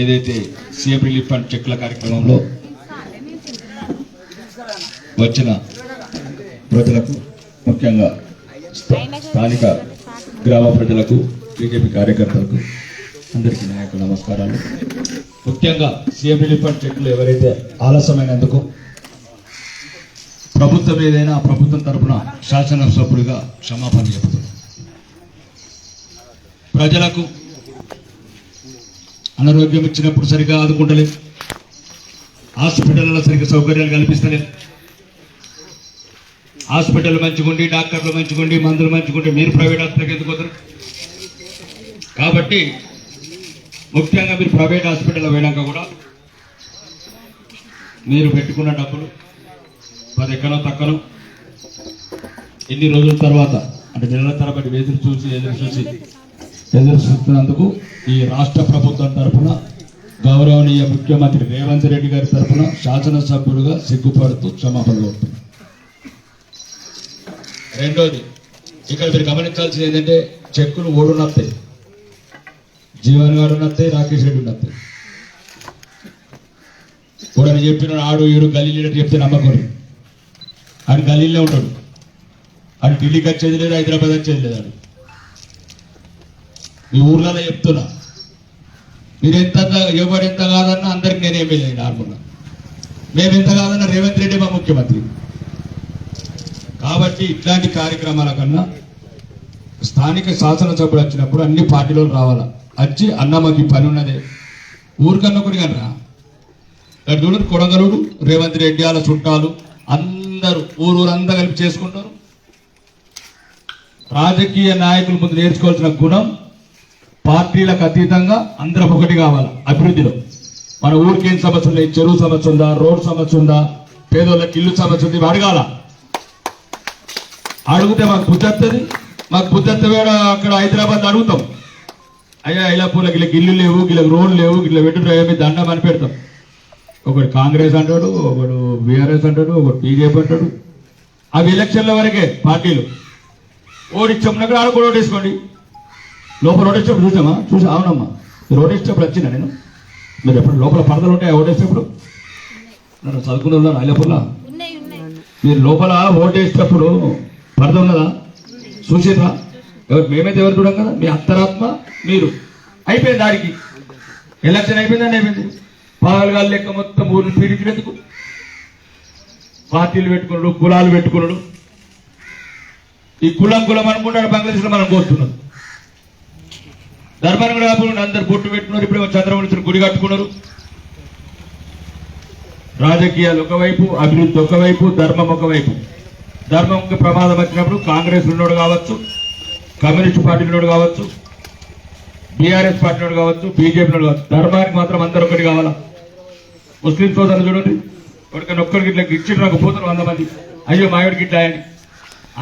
ఏదైతే CM relief fund చెక్ల కార్యక్రమంలో వచ్చిన ప్రజలకు ముఖ్యంగా స్థానిక గ్రామ ప్రజలకు బీజేపీ కార్యకర్తలకు అందరికీ నాయకు నమస్కారాలు. ముఖ్యంగా సీఎం రిలీఫ్ ఫండ్ చెక్లు ఎవరైతే ఆలస్యమైనందుకు ప్రభుత్వం ఏదైనా ప్రభుత్వం తరపున శాసనసభ్యుడిగా క్షమాపణ చెబుతున్నాం ప్రజలకు అనారోగ్యం ఇచ్చినప్పుడు సరిగా ఆదుకుంటలేదు. హాస్పిటల్లో సరిగ్గా సౌకర్యాలు కల్పిస్తలేదు. హాస్పిటల్ మంచిగుండి డాక్టర్లు మంచిగుండి మందులు మంచిగుండి మీరు ప్రైవేట్ హాస్పిటల్కి ఎందుకు వదరు కాబట్టి ముఖ్యంగా మీరు ప్రైవేట్ హాస్పిటల్లో పోయినాక కూడా మీరు పెట్టుకున్న డబ్బులు పది ఎక్కడో తక్కను ఎన్ని రోజుల తర్వాత అంటే నెలల తరబడి ఎదురు చూసి ఎదురు చూసి ఎదురు చూస్తున్నందుకు ఈ రాష్ట్ర ప్రభుత్వం తరఫున గౌరవనీయ ముఖ్యమంత్రి రేవంత్ రెడ్డి గారి తరఫున శాసనసభ్యులుగా సిగ్గుపడుతూ క్షమాపణ రెండోది ఇక్కడ మీరు గమనించాల్సింది ఏంటంటే చెక్కులు ఓడు నత్తాయి జీవన్ గారు నత్తాయి రాకేష్ రెడ్డి నత్తాయి కూడా చెప్పిన ఆడు ఏడు గలీలు చెప్తే నమ్మకూడదు ఆడు గల్లీలో ఉంటాడు. ఆడు ఢిల్లీకి వచ్చేది లేదు హైదరాబాద్ వచ్చేది లేదు ఆడు. మీ ఊర్లలో చెప్తున్నా. మీరు ఎంత ఎవరు ఎంత కాదన్నా అందరికి నేను ఎమ్మెల్యే నార్మల్గా. మేము ఎంత కాదన్నా రేవంత్ రెడ్డి మా ముఖ్యమంత్రి. కాబట్టి ఇట్లాంటి కార్యక్రమాల కన్నా స్థానిక శాసనసభ్యులు వచ్చినప్పుడు అన్ని పార్టీలో రావాలా? వచ్చి అన్న మాకు ఈ పని ఉన్నదే. ఊరికన్నా ఒకటి కన్నా. ఇక్కడ చూడండి కొడంగలుడు రేవంత్ రెడ్డి వాళ్ళ చుట్టాలు అందరూ ఊరూరంతా కలిపి చేసుకుంటారు. రాజకీయ నాయకుల ముందు నేర్చుకోవాల్సిన గుణం పార్టీలకు అతీతంగా అందరం ఒకటి కావాలి అభివృద్ధిలో. మన ఊరికి ఏం సమస్య ఉన్నాయి చెరువు సమస్య ఉందా రోడ్ సమస్య ఉందా పేదోళ్ళకి ఇల్లు సమస్య ఉంది అడగాల అడిగితే మాకు బుద్ధి వస్తుంది మాకు బుద్ధి వస్తే అక్కడ హైదరాబాద్ అడుగుతాం. అయ్యా ఇలాపూర్లకి వీళ్ళకి ఇల్లు లేవు వీళ్ళకి రోడ్లు లేవు వీళ్ళ పెట్టుడు దండం అని పెడతాం. ఒకడు కాంగ్రెస్ అంటాడు ఒకడు బీఆర్ఎస్ అంటాడు ఒకడు బీజేపీ అంటాడు. అవి ఎలక్షన్ల వరకే పార్టీలు. ఓడిచ్చమ్మన్నప్పుడు ఆడ కూడా ఓటేసుకోండి లోపల ఓటేసినప్పుడు చూసామా? చూసి అవునమ్మా మీరు ఓటేసినప్పుడు వచ్చినా నేను? మీరు ఎప్పుడు లోపల పరదలు ఉంటాయి ఓటేసినప్పుడు నన్ను చదువుకున్న ఉన్నాయి మీరు లోపల ఓటేసేటప్పుడు పరద ఉన్నదా? చూసిరా ఎవరు మేమైతే ఎవరు చూడం కదా? మీ అంతరాత్మ మీరు. అయిపోయింది దానికి. ఎలక్షన్ అయిపోయిందని అయిపోయింది. పాగలగాలు లెక్క మొత్తం ఊరిని పీడించినందుకు. పార్టీలు పెట్టుకున్నాడు కులాలు పెట్టుకున్నాడు. ఈ కులం కులం అనుకుంటాడు బంగ్లాదేశ్లో మనం కోస్తున్నాం ధర్మాన్ని కూడా కాకుండా అందరు బొట్టు పెట్టుకున్నారు. ఇప్పుడు చంద్రబాబు గుడి కట్టుకున్నారు. రాజకీయాలు ఒకవైపు అభివృద్ధి ఒకవైపు ధర్మం ఒకవైపు. ధర్మంకి ప్రమాదం వచ్చినప్పుడు కాంగ్రెస్ ఉన్నోడు కావచ్చు కమ్యూనిస్ట్ పార్టీ ఉన్నోడు కావచ్చు బీఆర్ఎస్ పార్టీ కావచ్చు బీజేపీ ఉన్నోడు కావచ్చు. ధర్మానికి మాత్రం అందరు ఒకటి కావాలా? ముస్లిం సోదరులు చూడండి. ఒకరికైనా ఒక్కరికి ఇట్లా ఇచ్చిన నాకు పోతారు వంద మంది. అయ్యో మా ఇట్లా అని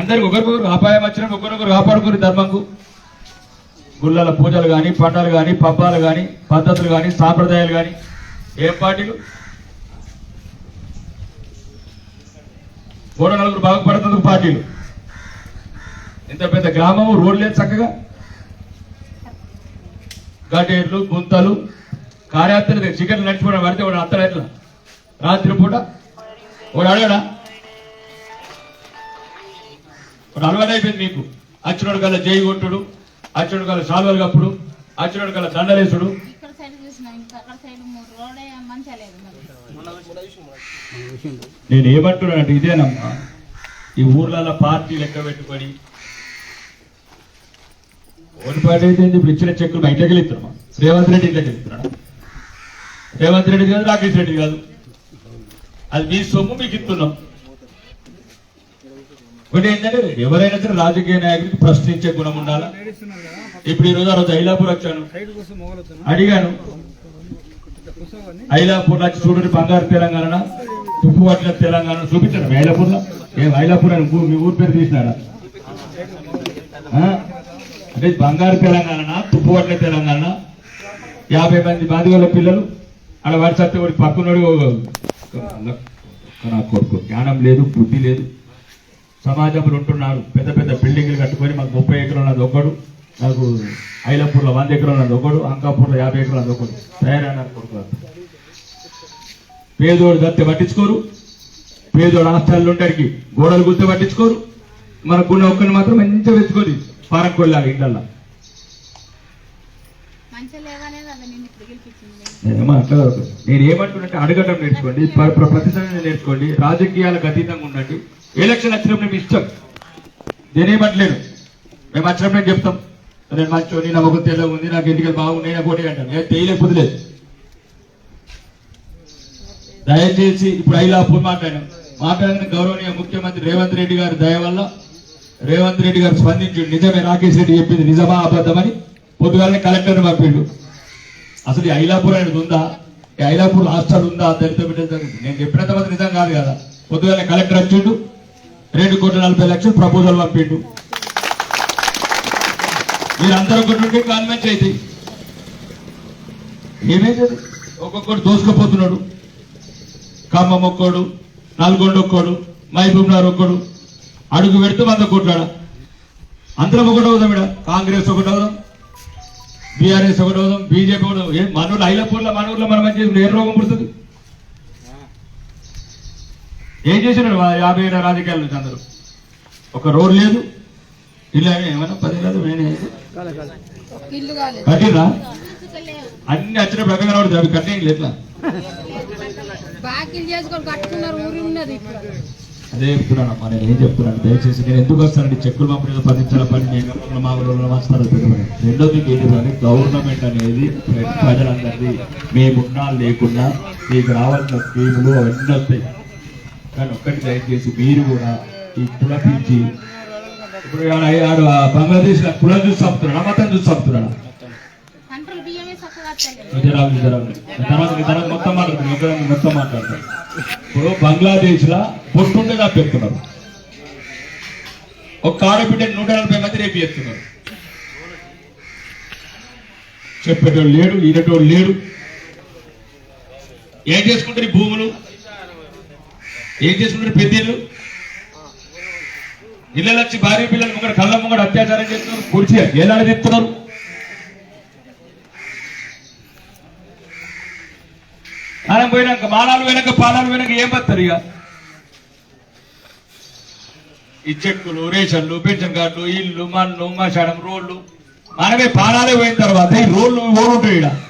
అందరికి ఒకరికొకరు అపాయం వచ్చినప్పుడు ఒకరికొకరు కాపాడుకుని ధర్మంకు. గుళ్ళల పూజలు కానీ పండలు కానీ పబ్బాలు కానీ పద్ధతులు కానీ సాంప్రదాయాలు కానీ ఏం పార్టీలు? మూడు నలుగురు బాగుపడుతున్నందుకు పార్టీలు. ఇంత పెద్ద గ్రామం రోడ్లు లేదు చక్కగా? గటేర్లు గుంతలు కార్యాచరణ చికెన్ నడిచిపోవడం పడితే వాడు అత్తలు ఎట్లా? రాత్రి పూట? వాడు అడగడా? వాడు అలవాటు అయిపోయింది మీకు అచ్చినోడు కల్లా జై కొట్టుడు. అచ్చినోడు గల సాల్వలు కప్పుడు అచ్చినోడు గల దండలేసుడు. నేను ఏమంటున్నానంటే ఇదేనమ్మా ఈ ఊర్లలో పార్టీ లెక్క పెట్టుకొని ఓటు పార్టీ అయితే? ఇప్పుడు ఇచ్చిన చెక్కులు మా ఇంట్లోకి వెళ్తున్నామా రేవంత్ రెడ్డి ఇంట్లోకి వెళ్తున్నాడా? రేవంత్ రెడ్డి కాదు రాకేష్ రెడ్డి కాదు. అది మీ సొమ్ము మీకు ఇస్తున్నాం. ఒకటి ఏంటంటే ఎవరైనా సరే రాజకీయ నాయకుడికి ప్రశ్నించే గుణం ఉండాలా? ఇప్పుడు ఈ రోజు ఆ రోజు ఐలాపూర్ వచ్చాను. అడిగాను ఐలాపూర్ వచ్చి చూడండి బంగారు తెలంగాణ తుప్పు పట్ల తెలంగాణ చూపించాడు ఐలాపూర్లో ఏం ఐలాపూర్ అని మీ ఊరు పేరు తీసినాడా అంటే బంగారు తెలంగాణ తుప్పు పట్ల తెలంగాణ. యాభై మంది బాధిగల పిల్లలు అక్కడ వాడి సత్తే వాడి పక్కనోడు నా కొడుకు. జ్ఞానం లేదు బుద్ధి లేదు. సమాజంలో ఉంటున్నారు. పెద్ద పెద్ద బిల్డింగ్లు కట్టుకొని మాకు ముప్పై ఎకరాలు ఒకడు నాకు ఐలపూర్లో వంద ఎకరాలు ఒకడు అంకాపూర్లో యాభై ఎకరాలు ఒకడు తయారైనారు కొడుకు పేదోడు దత్తి పట్టించుకోరు. పేదోడు హాస్టల్లో ఉండడానికి గోడలు గుర్తు పట్టించుకోరు. మనకున్న ఒక్కరిని మాత్రం మంచిగా వెతుకోరు పారం కొల్లాగా ఇళ్ళల్లో. మంచిగా లేవనేది అది నేను ఇప్పుడు గెలిపించింది. ఏమో అట్లా. నేను ఏమంటున్నట్టే అడగటం నేర్చుకోండి. ప్ర- ప్ర- ప్రతిదాన్ని నేర్చుకోండి. రాజకీయాలకు అతీతంగా ఉండండి. ఎలక్షన్ వచ్చినప్పుడు నేను ఇష్టం. నేనేమంటలేను మేము వచ్చినప్పుడు నేను చెప్తాం. నేను మంచి నా ఒక తెల్ల ఉంది నాకు ఎన్నికలు బాగున్నాయి నాకు ఒకటి అంటాను నేను తేయలేకపోతే లేదు దయచేసి ఇప్పుడు ఐలాపూర్ మాట్లాడాం మాట్లాడిన. గౌరవనీయ ముఖ్యమంత్రి రేవంత్ రెడ్డి గారి దయ వల్ల రేవంత్ రెడ్డి గారు స్పందించు. నిజమే రాకేష్ రెడ్డి చెప్పింది నిజమా అబద్ధమని పొద్దుగాలనే కలెక్టర్ పంపిండు. అసలు ఈ ఐలాపూర్ అనేది ఉందా? ఈ ఐలాపూర్ హాస్టల్ ఉందా? దళిత బిడ్డలు నేను చెప్పినంత తర్వాత నిజం కాదు కదా. పొద్దుగానే కలెక్టర్ వచ్చిండు. రెండు కోట్ల నలభై లక్షలు ప్రపోజల్ పంపిండు. మీరందరూ ఒకటి కాన్వెన్స్ అయితే ఏమైంది ఒక్కొక్కడు దోసుకుపోతున్నాడు. ఖమ్మం ఒక్కడు నల్గొండ ఒక్కోడు మహబూబ్ ఒక్కడు. అడుగు పెడితే వంద కొట్లాడా? అందరం ఒకటి అవుదాం ఇక్కడ కాంగ్రెస్ ఒకటి అవుదాం. బీఆర్ఎస్ ఒకటి అవుదాం. బీజేపీ ఒకటి మన ఊళ్ళో మనూర్లో మన ఊళ్ళో మనం మంచి ఏ రోగం పుడుతుంది? ఏం చేసినాడు వా- యాభై ఏళ్ళ రాజకీయాల నుంచి అందరూ. ఒక రోడ్ లేదు ఇల్లు ఏమన్నా పది లేదు. కాలేదు కట్టిరా అన్ని వచ్చిన ప్రకారం పడుతుంది అవి కట్టేయండి ఎట్లా అదే చెప్తున్నాను అమ్మా నేను ఏం చెప్తున్నాను దయచేసి నేను ఎందుకు వస్తానండి? చెక్కులు పంపిణీ పదించాల పని నేను మా ఊళ్ళో వస్తాను పెద్దపడి రెండోది ఏంటంటే గవర్నమెంట్ అనేది ప్ర- ప్రజలందరిది. మేమున్నా లేకున్నా మీకు రావాల్సిన స్కీములు అవన్నీ వస్తాయి. కానీ ఒక్కటి దయచేసి మీరు కూడా ఈ కుల పిలిచి ఇప్పుడు ఆడ- బంగ్లాదేశ్ కులం చూసి చంపుతున్నాడా మతం చూసి చంపుతున్నాడా తర్వాత మొత్తం మొత్తం ఇప్పుడు బంగ్లాదేశ్ లా పొట్టుండే పెడుతున్నారు ఒక ఆడబిడ్డ నూట నలభై మంది రేపు చేస్తున్నారు. చెప్పేటోడు లేడు ఈనటోడు లేడు. ఏం చేసుకుంటారు భూములు? ఏం చేసుకుంటారు పెద్దలు? ఇళ్ళకి వచ్చి భార్య పిల్లలు ముంగడు కళ్ళ ముంగడు అత్యాచారం చేస్తున్నారు కుర్చీ ఏలాడ చెప్తున్నారు మనం పోయినాక మాలాలు పోయినాక పానాలు పోయినాక ఏం పడతారు ఇక? ఈ చెక్కులు రేషన్లు పెన్షన్ కార్డులు ఇల్లు మన్ను మశానం రోడ్లు. మనమే పానాలే పోయిన తర్వాత ఈ రోడ్లు ఓడుంటాయి ఉంటాయి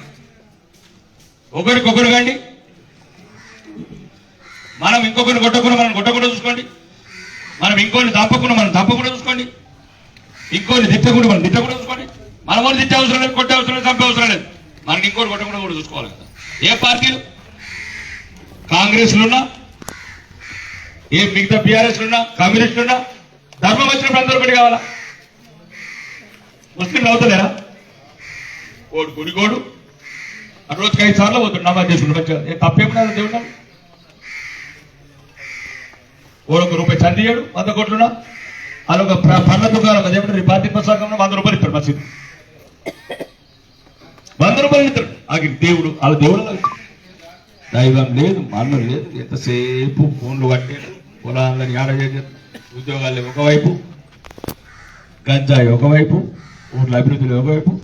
ఒకరికొకరు కండి. మనం ఇంకొకరిని కొట్టకుండా మనం కొట్టకుండా చూసుకోండి. మనం ఇంకోని తప్పకుండా మనం తప్పకుండా చూసుకోండి. ఇంకోని తిట్టకుండా మనం తిట్టకుండా చూసుకోండి. మనం వాళ్ళు తిట్టే అవసరం లేదు కొట్టే అవసరం లేదు చంపే అవసరం లేదు. మనకి ఇంకోటి కొట్టకుండా కూడా చూసుకోవాలి కదా. ఏ పార్టీలు కాంగ్రెస్లున్నా ఏ మిగతా బీఆర్ఎస్ ఉన్నా కమ్యూనిస్టులున్నా ధర్మం వచ్చినప్పుడు అందరూ ఒకటి కావాలా? ముస్లింలు అవుతలేరా ఓడు గుడిగోడు. ఆ రోజుకి ఐదు సార్లు పోతుంది నమాజ్ చేసుకుంటూ మంచిగా. దేవుడు ఒక రూపాయి చందియాడు వంద కోట్లున్నా. అదొక ఒక పండ్ల దుకాణం అదేమంటారు ఈ పార్టీ వంద రూపాయలు ఇస్తాడు మసీదు. వంద రూపాయలు ఇస్తాడు ఆగి దేవుడు వాళ్ళ దేవుడు దైవం లేదు మన్ను లేదు. ఎంతసేపు ఫోన్లు కట్టాడు పొలాలని ఆడ చేశారు ఉద్యోగాలు ఒకవైపు. గంజాయి ఒకవైపు. ఊర్ల అభివృద్ధులు ఒకవైపు.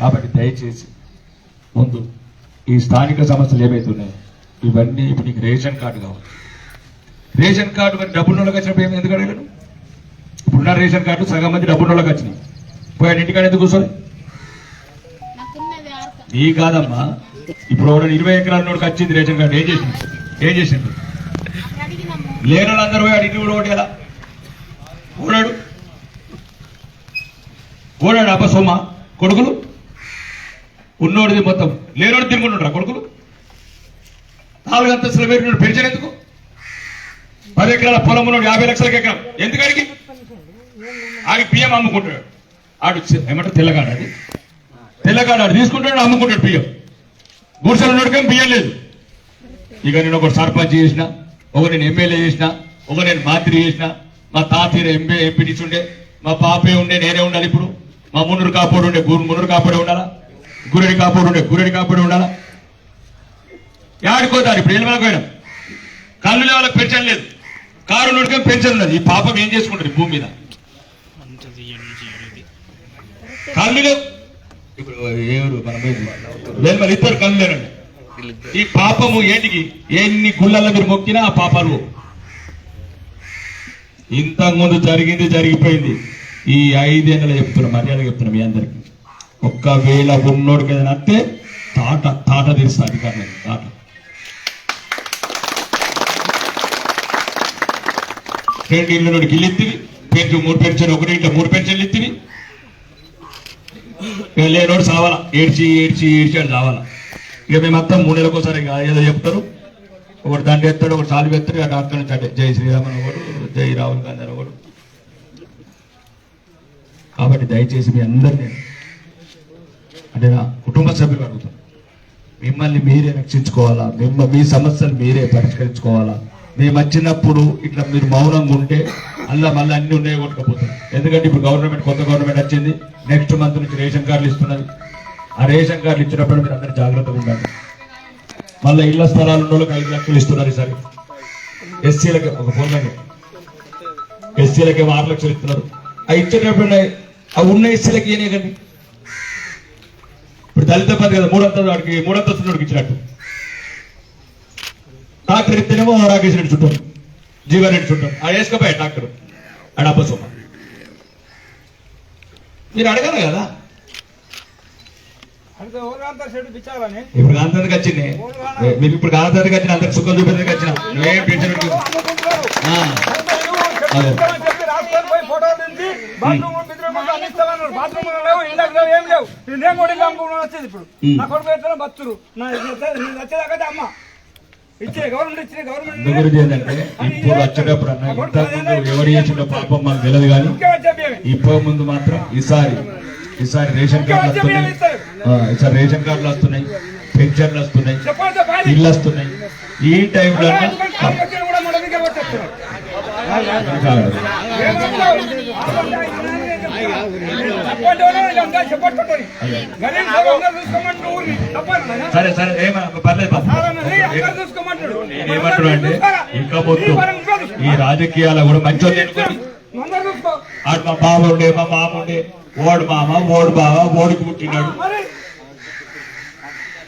కాబట్టి దయచేసి ముందు ఈ స్థానిక సమస్యలు ఏమైతున్నాయి ఇవన్నీ ఇప్పుడు నీకు రేషన్ కార్డు కావాలి. రేషన్ కార్డు మరి డబ్బులు నోళ్ళకి వచ్చినప్పుడు ఏమి ఎందుకు అడగలేను ఇప్పుడున్న రేషన్ కార్డు సగం మంది డబ్బులు నోళ్ళకి వచ్చినాయి. పోయాడు ఇంటికాడ ఎందుకు ఆర్క నీ కాదమ్మా. ఇప్పుడు ఒకడు ఇరవై ఎకరాల నోడికి వచ్చింది రేషన్ కార్డు. ఏం చేసింది ఏం చేసింది లేని వాళ్ళందరూ పోయాడు ఇంటి కూడా ఒకటి ఎలా ఓడాడు ఓడాడు అబ్బా సొమ్మ కొడుకులు? ఉన్నోడిది మొత్తం. లేనోడు తిరుగుంటుండ్రా కొడుకులు? నాలుగు అంతస్తుల పేరు పెన్షన్ ఎందుకు? పది ఎకరాల పొలం ఉన్నాడు యాభై లక్షలకి ఎకరం. ఎందుకు అడిగి ఆడికి బియ్యం అమ్ముకుంటాడు. ఆడు ఏమంటారు? తెల్లగాడు అది తెల్లగాడు ఆడు తీసుకుంటాడు అమ్ముకుంటాడు బియ్యం గుడిసెలు ఉన్నోడికేం బియ్యం లేదు. ఇక నేను ఒక సర్పంచ్ చేసిన ఒక నేను ఎమ్మెల్యే చేసిన ఒక నేను మంత్రి చేసిన. మా తాతీర ఎంపీ ఎంపీ ఉండే మా పాపే ఉండే నేనే ఉండాలి ఇప్పుడు. మా మునురు కాపోడు ఉండే గు- మున్నూరు కాపోడే ఉండాలా? గురడి కాపోడు ఉండే గురడి కాపోడే ఉండాలా? యాడిపోతారు ఇప్పుడు ఎల్లు పోయినాం. కళ్ళు వాళ్ళకి పెన్షన్ లేదు. కారు నోడికే పెంచదు ఈ పాపం ఏం చేసుకుంటారు భూమి మీద? కళ్ళు ఇప్పుడు ఎవరు మన లేదు మరి ఇద్దరు కళ్ళు లేరండి ఈ పాపము ఏంటికి? ఎన్ని గుళ్ళల్లో మీరు మొక్కినా ఆ పాపాలు ఇంతకుముందు ముందు జరిగింది జరిగిపోయింది. ఈ ఐదేళ్ళలో చెప్తున్నా మర్యాద చెప్తున్నా మీ అందరికి. ఒక్కవేళ ఉన్నోడికి ఏదైనా అత్తే తాట తాట తీస్తా అధికారులకి. తాట రెండు ఇల్లు ఇల్లు ఇత్తివి పెంచు మూడు పెన్షన్ ఒకటి ఇంట్లో మూడు పెన్షన్లు ఇత్తివి ఇక లేనోడు సావాలా. ఏడ్చి ఏడ్చి ఏడ్చి అని సావాలా. ఇక మేమంతా మూడు నెలలకు ఒకసారి ఇక ఏదో చెప్తారు. ఒకటి దండ ఎత్తాడు ఒకటి సాలు ఎత్తాడు అటు డాక్టర్ నుంచి అంటే జై శ్రీరామ్ ఒకడు జై రాహుల్ గాంధీ అని ఒకడు. కాబట్టి దయచేసి మీ అందరినీ అంటే నా కుటుంబ సభ్యులు అడుగుతాను మిమ్మల్ని మీరే రక్షించుకోవాలా? మిమ్మ మీ సమస్యలు మీరే పరిష్కరించుకోవాలా? మేము వచ్చినప్పుడు ఇట్లా మీరు మౌనంగా ఉంటే అలా మళ్ళీ అన్ని ఉన్నాయి కొట్టుకపోతారు ఎందుకంటే ఇప్పుడు గవర్నమెంట్ కొత్త గవర్నమెంట్ వచ్చింది నెక్స్ట్ మంత్ నుంచి రేషన్ కార్డులు ఇస్తున్నది. ఆ రేషన్ కార్డులు ఇచ్చినప్పుడు మీరు అందరూ జాగ్రత్తగా ఉండాలి. మళ్ళీ ఇళ్ళ స్థలాలు ఉన్న వాళ్ళకి ఐదు లక్షలు ఇస్తున్నారు ఈసారి. ఎస్సీలకి ఒక ఫోన్ ఎస్సీలకి ఆరు లక్షలు ఇస్తున్నారు. ఆ ఇచ్చేటప్పుడు ఆ ఉన్న ఎస్సీలకి ఏనే కండి ఇప్పుడు దళిత పది కదా మూడంతస్తు వాడికి మూడంతస్తు వాడికి ఇచ్చినట్టు. డాక్టర్ ఇస్తేనేమో రాకేష్ రెడ్డి చుట్టాం. జీవారెడ్డి చుట్టాం. ఆ వేసుకపోయా డాక్టర్ ఆడ అబ్బసోమ మీరు అడగాలి కదా? ఇప్పుడు కాంతానికి వచ్చింది మీరు ఇప్పుడు కాంతానికి వచ్చిన అందరికి సుఖం చూపేందుకు వచ్చిన నువ్వేం టెన్షన్ ఇప్పుడు. నా కొడుకు ఎట్లా బతురు నా నేను వచ్చేదాకా అమ్మ. గురించి ఏంటంటే ఇప్పుడు వచ్చేటప్పుడు అన్న ఇంతకు ముందు ఎవరు చేసిన పాపం మాకు తెలియదు కానీ ఇప్పుడు ముందు మాత్రం ఈసారి ఈసారి రేషన్ కార్డులు వస్తున్నాయి. ఈసారి రేషన్ కార్డులు వస్తున్నాయి పెన్షన్లు వస్తున్నాయి ఇల్లు వస్తున్నాయి. ఈ టైంలో చెప్పండి సార్ సరే పర్లేదు నేనేమంటున్నా అంటే ఇంకా పొద్దు ఈ రాజకీయాలు కూడా చూసుకో. ఆడు మా బావ ఉండే మా మామ ఉండే ఓడు మామ ఓడు బావ ఓడికి పుట్టినాడు.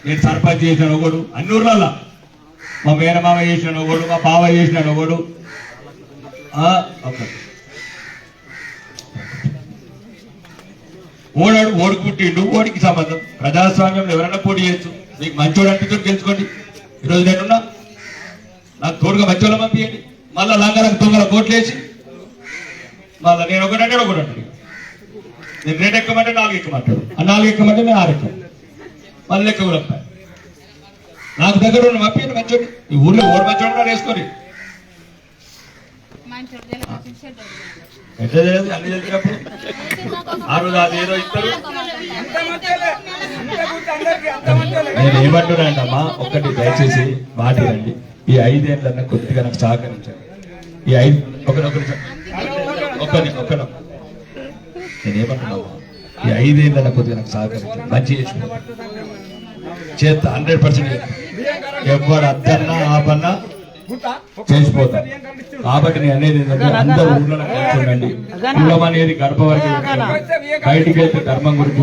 నేను సర్పంచ్ చేసిన ఒకడు అన్ని ఊర్లల్లా. మా మేనమామ చేసిన ఒకడు మా బావ చేసిన ఒకడు. ఆ, ఓడాడు ఓడికి పుట్టిండు ఓడికి సంబంధం. ప్రజాస్వామ్యంలో ఎవరైనా పోటీ చేయొచ్చు. మీకు మంచోడు అనిపించు తెలుసుకోండి ఈరోజు నేనున్నా నాకు తోడుగా మంచోళ్ళ పంపించండి మళ్ళా లంగలకు దొంగల కోట్లేసి మళ్ళా నేను ఒకటంటే ఒకటి అంటాడు నేను రెండు ఎక్కమంటే నాలుగు ఎక్కమంటాడు ఆ నాలుగు ఎక్కమంటే నేను ఆరు ఎక్కం మళ్ళీ ఎక్క కూడా నాకు దగ్గర ఉన్న పంపించండి మంచోడు ఈ ఊళ్ళో ఓడి మంచోడు కూడా ఎట్లా తెలియదు అన్ని తెలిసినప్పుడు ఆ రోజు అది ఏదో ఇస్తారు నేను ఏమంటున్నానమ్మా ఒక్కటి దయచేసి మాట రండి. ఈ ఐదేళ్ళన్న కొద్దిగా నాకు సహకరించండి. ఈ ఐదు ఒక ఒకరి నిమిషం. నేనేమంటున్నామా ఈ ఐదేళ్ళన్న కొద్దిగా నాకు సహకరించండి. మంచి చేసుకుంటా చేస్తా హండ్రెడ్ పర్సెంట్ ఎవరు అద్దన్నా ఆపన్నా చేసిపోతా కాబట్టి నేను అనేది ఏంటంటే అందరూ ఊళ్ళో ఉండండి కులం అనేది గడప వరకు. బయటికి వెళ్తే ధర్మం గురించి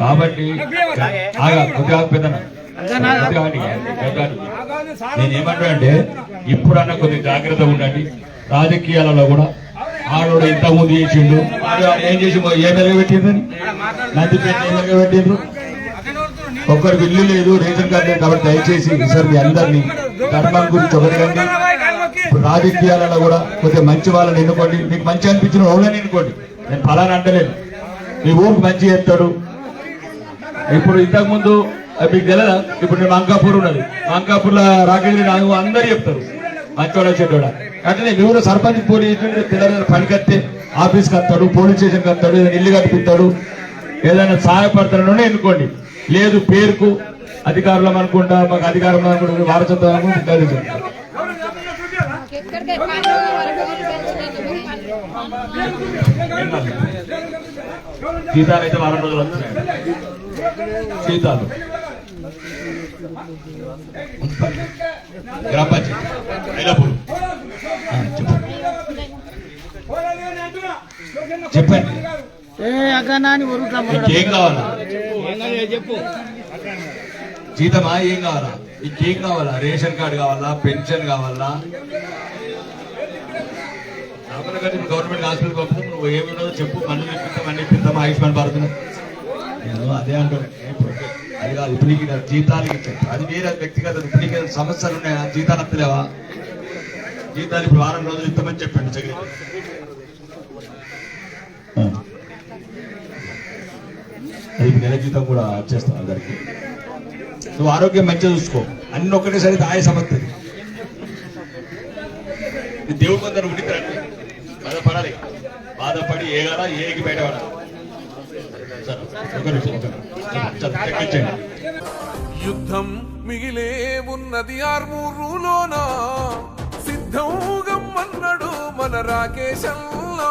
కాబట్టి బియ్యం వద్దా? ఆగా కొద్దిగా పెద్దనా కొద్దిగా ఆగండి, కొద్దిగా ఆగండి. ఆగాదు సార్ నేను ఏమంటా అంటే ఇప్పుడన్నా కొద్దిగా జాగ్రత్తగా ఉండండి. రాజకీయాలలో కూడా ఆడోడు ఇంత ముందు చేసిండు ఏం చేసి ఏ మెరుగు పెట్టిండ్రు? నందిపేట ఏ మెరుగు పెట్టిండ్రు? ఒక్కరికి ఇల్లు లేదు రేషన్ కార్డు లేదు కాబట్టి దయచేసి ఈసారి మీ అందరినీ ధర్మం గురించి ఒకరికండి రాజకీయాలలో కూడా కొద్దిగా మంచి వాళ్ళని ఎన్నుకోండి. మీకు మంచి అనిపించిన వాళ్ళని ఎన్నుకోండి. నేను ఫలానా అంటలేను. మీ ఊరికి మంచి చేస్తాడు ఇప్పుడు ఇంతకుముందు మీకు తెలియదా ఇప్పుడు నేను అంకాపూర్ ఉన్నది. అంకాపూర్లో రాకేంద్ర నాకు అందరు చెప్తారు. మంచోడ చెడ్డోడ? అంటే మీ ఊరు సర్పంచ్ పోలీస్ తెలంగాణ పనికత్తే ఆఫీస్కి వస్తాడు పోలీస్ స్టేషన్కి వస్తాడు ఏదైనా ఇల్లు కట్టిస్తాడు ఏదైనా సహాయపడతాడని ఎన్నుకోండి. లేదు పేరుకు అధికారులం అనుకుంటా మాకు అధికారం అనుకుంటా వారసత్వం అనుకుంటా సీతాలు అయితే వారం రోజులు వస్తున్నాయి. సీతాలు. గ్రామ పంచాయతీ అంటున్నా లోకేంద్ర చెప్పండి. నీకేం కావాలా? జీతమా? ఏం కావాలా? నీకేం కావాలా? రేషన్ కార్డు కావాలా? పెన్షన్ కావాలా? గవర్నమెంట్ హాస్పిటల్ పంపితే నువ్వు ఏమి చెప్పు. మళ్ళీ ఇప్పిస్తాం మళ్ళీ ఇప్పిస్తాం ఆయుష్మాన్ భారత్ నేను అదే ఇప్పుడు అది కాదు. ఇప్పుడు నీకు ఇచ్చారు. అది వేరే వ్యక్తిగత ఇప్పుడు నీకు ఏదైనా సమస్యలు ఉన్నాయా? జీతాలు వస్తలేవా జీతాలు ఇప్పుడు వారం రోజులు ఇస్తామని చెప్పండి జగన్ అది నెల జీతం కూడా వచ్చేస్తాం అందరికి. నువ్వు ఆరోగ్యం మంచిగా చూసుకో. అన్ని ఒక్కటేసారి దాయ సమర్థది దేవుడు కొందరు ఉండిద్దరండి బాధపడాలి. బాధపడి ఏగాల ఏకి బయటపడాలి. యుద్ధం మిగిలే ఉన్నది ఆర్మూరులోన. సిద్ధంగమ్మన్నాడు మన రాకేశంలా.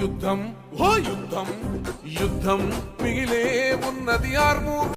యుద్ధం ఓ యుద్ధం యుద్ధం మిగిలే ఉన్నది ఆర్మూర్.